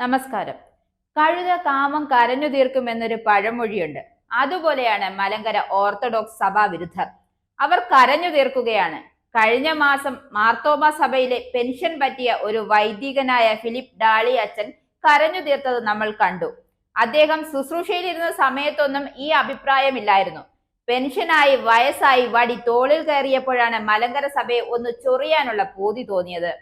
നമസ്കാരം. കഴുത കാമം കരഞ്ഞു തീർക്കുമെന്നൊരു പഴമൊഴിയുണ്ട്. അതുപോലെയാണ് മലങ്കര ഓർത്തഡോക്സ് സഭാ വിരുദ്ധർ അവർ കരഞ്ഞു തീർക്കുകയാണ്. കഴിഞ്ഞ മാസം മാർത്തോമ സഭയിലെ പെൻഷൻ പറ്റിയ ഒരു വൈദികനായ ഫിലിപ്പ് ഡാളി അച്ഛൻ കരഞ്ഞു തീർത്തത് നമ്മൾ കണ്ടു. അദ്ദേഹം ശുശ്രൂഷയിലിരുന്ന സമയത്തൊന്നും ഈ അഭിപ്രായമില്ലായിരുന്നു. പെൻഷനായി വയസ്സായി വടി തോളിൽ കയറിയപ്പോഴാണ് മലങ്കര സഭയെ ഒന്ന് ചൊറിയാനുള്ള പൂതി തോന്നിയത്.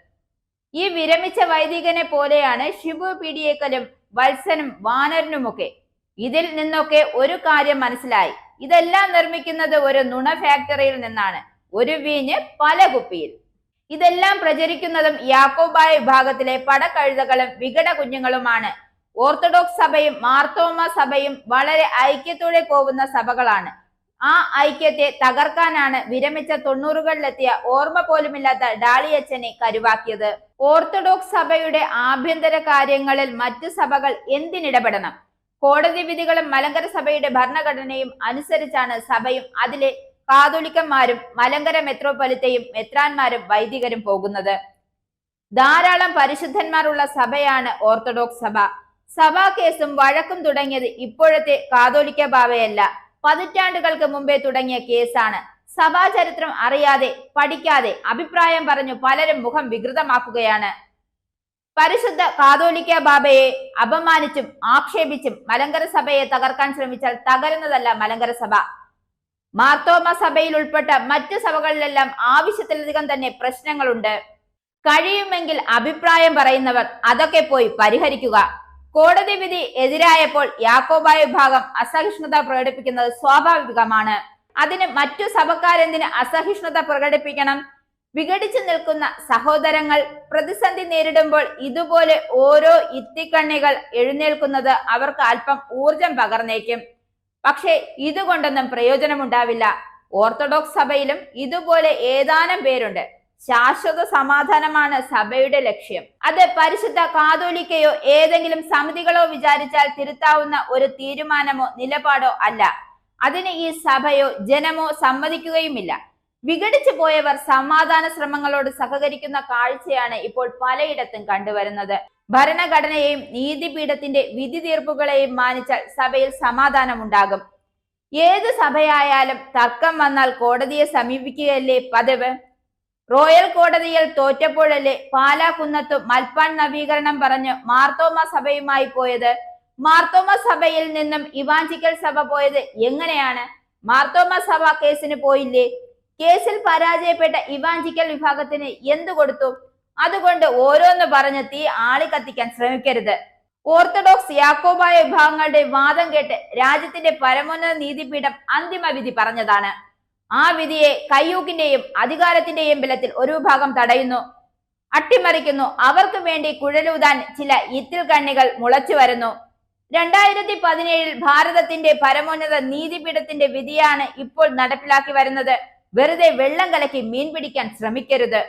ഈ വിരമിച്ച വൈദികനെ പോലെയാണ് ഷിബു പിടിയേക്കലും വത്സനും വാനരനുമൊക്കെ. ഇതിൽ നിന്നൊക്കെ ഒരു കാര്യം മനസ്സിലായി. ഇതെല്ലാം നിർമ്മിക്കുന്നത് ഒരു നുണ ഫാക്ടറിയിൽ നിന്നാണ് ഒരു വീഞ്ഞ് പല കുപ്പിയിൽ. ഇതെല്ലാം പ്രചരിക്കുന്നതും യാക്കോബായ വിഭാഗത്തിലെ പടക്കഴുതകളും വികട കുഞ്ഞുങ്ങളുമാണ്. ഓർത്തഡോക്സ് സഭയും മാർത്തോമ സഭയും വളരെ ഐക്യത്തോടെ പോകുന്ന സഭകളാണ്. ആ ഐക്യത്തെ തകർക്കാനാണ് വിരമിച്ച തൊണ്ണൂറുകളിലെത്തിയ ഓർമ്മ പോലുമില്ലാത്ത ഡാളിയച്ചനെ കരുവാക്കിയത്. ഓർത്തഡോക്സ് സഭയുടെ ആഭ്യന്തര കാര്യങ്ങളിൽ മറ്റ് സഭകൾ എന്തിനിടപെടണം? കോടതി വിധികളും മലങ്കര സഭയുടെ ഭരണഘടനയും അനുസരിച്ചാണ് സഭയും അതിലെ കാതോലിക്കന്മാരും മലങ്കര മെത്രോപൊലിത്തയും മെത്രാന്മാരും വൈദികരും പോകുന്നത്. ധാരാളം പരിശുദ്ധന്മാരുള്ള സഭയാണ് ഓർത്തഡോക്സ് സഭ. സഭാ കേസും വഴക്കും തുടങ്ങിയത് ഇപ്പോഴത്തെ കാതോലിക്ക ബാവയല്ല പതിറ്റാണ്ടുകൾക്ക് മുമ്പേ തുടങ്ങിയ കേസാണ്. സഭാചരിത്രം അറിയാതെ പഠിക്കാതെ അഭിപ്രായം പറഞ്ഞു പലരും മുഖം വികൃതമാക്കുകയാണ്. പരിശുദ്ധ കാതോലിക്ക ബാബയെ അപമാനിച്ചും ആക്ഷേപിച്ചും മലങ്കര സഭയെ തകർക്കാൻ ശ്രമിച്ചാൽ തകരുന്നതല്ല മലങ്കര സഭ. മാർത്തോമ സഭയിൽ ഉൾപ്പെട്ട മറ്റു സഭകളിലെല്ലാം ആവശ്യത്തിലധികം തന്നെ പ്രശ്നങ്ങളുണ്ട്. കഴിയുമെങ്കിൽ അഭിപ്രായം പറയുന്നവർ അതൊക്കെ പോയി പരിഹരിക്കുക. കോടതി വിധി എതിരായപ്പോൾ യാക്കോബായ വിഭാഗം അസഹിഷ്ണുത പ്രകടിപ്പിക്കുന്നത് സ്വാഭാവികമാണ്. അതിന് മറ്റു സഭക്കാരെന്തിന് അസഹിഷ്ണുത പ്രകടിപ്പിക്കണം? വിഘടിച്ചു നിൽക്കുന്ന സഹോദരങ്ങൾ പ്രതിസന്ധി നേരിടുമ്പോൾ ഇതുപോലെ ഓരോ ഇത്തിക്കണ്ണികൾ എഴുന്നേൽക്കുന്നത് അവർക്ക് അല്പം ഊർജം പകർന്നേക്കും. പക്ഷേ ഇതുകൊണ്ടൊന്നും പ്രയോജനമുണ്ടാവില്ല. ഓർത്തഡോക്സ് സഭയിലും ഇതുപോലെ ഏതാനും പേരുണ്ട്. ശാശ്വത സമാധാനമാണ് സഭയുടെ ലക്ഷ്യം. അത് പരിശുദ്ധ കാതോലിക്കയോ ഏതെങ്കിലും സമിതികളോ വിചാരിച്ചാൽ തിരുത്താവുന്ന ഒരു തീരുമാനമോ നിലപാടോ അല്ല. അതിന് ഈ സഭയോ ജനമോ സമ്മതിക്കുകയുമില്ല. വിഘടിച്ചു പോയവർ സമാധാന ശ്രമങ്ങളോട് സഹകരിക്കുന്ന കാഴ്ചയാണ് ഇപ്പോൾ പലയിടത്തും കണ്ടുവരുന്നത്. ഭരണഘടനയെയും നീതിപീഠത്തിന്റെ വിധി തീർപ്പുകളെയും മാനിച്ചാൽ സഭയിൽ സമാധാനമുണ്ടാകും. ഏത് സഭയായാലും തർക്കം വന്നാൽ കോടതിയെ സമീപിക്കുകയല്ലേ പതിവ്? റോയൽ കോടതിയിൽ തോറ്റപ്പോഴല്ലേ പാലാക്കുന്നത്തും മൽപ്പാൻ നവീകരണം പറഞ്ഞ് മാർത്തോമ സഭയുമായി പോയത്? മാർത്തോമ സഭയിൽ നിന്നും ഇവാഞ്ചിക്കൽ സഭ പോയത് എങ്ങനെയാണ്? മാർത്തോമ സഭ കേസിന് പോയില്ലേ? കേസിൽ പരാജയപ്പെട്ട ഇവാഞ്ചിക്കൽ വിഭാഗത്തിന് എന്തു കൊടുത്തു? അതുകൊണ്ട് ഓരോന്ന് പറഞ്ഞ് തീ ആളി കത്തിക്കാൻ ശ്രമിക്കരുത്. ഓർത്തഡോക്സ് യാക്കോബായ വിഭാഗങ്ങളുടെ വാദം കേട്ട് രാജ്യത്തിന്റെ പരമോന്നത നീതിപീഠം അന്തിമ വിധി പറഞ്ഞതാണ്. ആ വിധിയെ കയ്യൂക്കിന്റെയും അധികാരത്തിന്റെയും ബലത്തിൽ ഒരു വിഭാഗം തടയുന്നു. അട്ടിമറിക്കുന്നു. അവർക്ക് വേണ്ടി കുഴലൂതാൻ ചില ഇത്തിൽ കണ്ണികൾ മുളച്ചു വരുന്നു. രണ്ടായിരത്തി പതിനേഴിൽ ഭാരതത്തിന്റെ പരമോന്നത നീതിപീഠത്തിന്റെ വിധിയാണ് ഇപ്പോൾ നടപ്പിലാക്കി വരുന്നത്. വെറുതെ വെള്ളം കലക്കി മീൻ പിടിക്കാൻ ശ്രമിക്കരുത്.